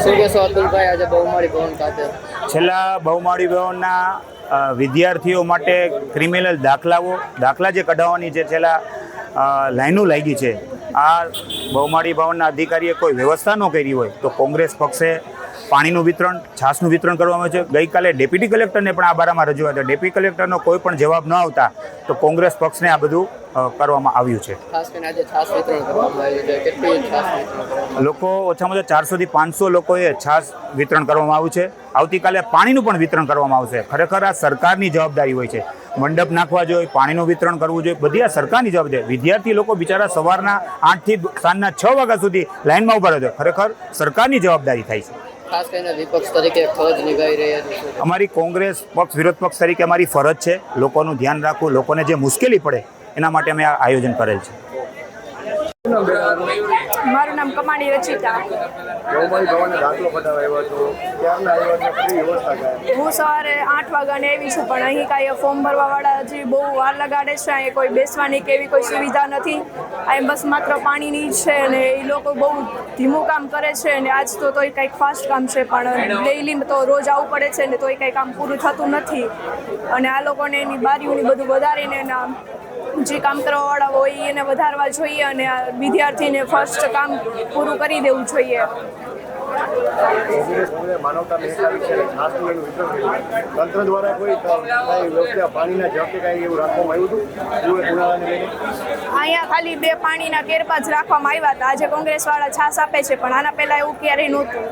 શું આજે બહુમાળી ભવન ખાતે. છેલ્લા બહુમાળી ભવનના વિદ્યાર્થીઓ માટે ક્રિમિનલ દાખલાઓ, દાખલા જે કઢાવવાની જે છેલ્લા લાઈનો લાગી છે. આ બહુમાળી ભવનના અધિકારીએ કોઈ વ્યવસ્થા ન કરી હોય તો કોંગ્રેસ પક્ષે પાણીનું વિતરણ છાસનું વિતરણ કરવામાં આવ્યું છે. ગઈકાલે ડેપ્યુટી કલેક્ટરને પણ આ બારામાં રજૂઆત. ડેપ્યુટી કલેક્ટરનો કોઈ પણ જવાબ ન આવતા તો કોંગ્રેસ પક્ષને આ બધું કરવામાં આવ્યું છે. લોકો ઓછામાં ઓછા ચારસોથી પાંચસો લોકોએ છાસ વિતરણ કરવામાં આવ્યું છે. આવતીકાલે પાણીનું પણ વિતરણ કરવામાં આવશે. ખરેખર આ સરકારની જવાબદારી હોય છે. મંડપ નાખવા જોઈએ પાણીનું વિતરણ કરવું જોઈએ. બધી આ સરકારની જવાબદારી. વિદ્યાર્થી લોકો બિચારા સવારના આઠથી સાંજના છ વાગ્યા સુધી લાઇનમાં ઊભા રહે છે. ખરેખર સરકારની જવાબદારી થાય છે. ખાસ કરીને વિપક્ષ તરીકે ફરજ નિભાવી રહ્યા છે અમારી કોંગ્રેસ પક્ષ, વિરોધ પક્ષ તરીકે અમારી ફરજ છે. લોકોનું ધ્યાન રાખવું, લોકોને જે મુશ્કેલી પડે, એના માટે અમે આ આયોજન કરેલ છે. મારું નામ કમાણી રચિતા. બહુમાળી ભવનને દાખલો કઢાવવા આવ્યો હતો. ત્યારના આવ્યો એટલે કઈ વ્યવસ્થા કાંઈ હું સવારે આઠ વાગ્યાને આવી છું પણ અહીં કાંઈ ફોર્મ ભરવાવાળા હજી બહુ વાર લગાડે છે અહીં કોઈ બેસવાની કે એવી કોઈ સુવિધા નથી. અહીં બસ માત્ર પાણીની જ છે અને એ લોકો બહુ ધીમું કામ કરે છે અને આજ તો તોય કંઈક ફાસ્ટ કામ છે પણ ડેઈલી તો રોજ આવવું પડે છે ને તોય કંઈ કામ પૂરું થતું નથી. અને આ લોકોને એની બારીઓની બધું વધારીને એના જે કામ કરવાવાળા હોય એને વધારવા જોઈએ અને આ વિદ્યાર્થીને ફર્સ્ટ કામ પૂરું કરી દેવું જોઈએ. કોંગ્રેસ કોંગ્રેસ માનવતા મહેસાવી છે અને છાસનું એનું વિતરણ કર્યું. તંત્ર દ્વારા કોઈ વ્યવસ્થા પાણીના જગ કે એવું રાખવામાં આવ્યું હતું? પૂરે ઉનાળાને લઈને? અહીંયા ખાલી બે પાણીના કેરબા જ રાખવામાં આવ્યા હતા. આજે કોંગ્રેસ વાળા છાસ આપે છે પણ આના પહેલા એવું ક્યારેય નહોતું.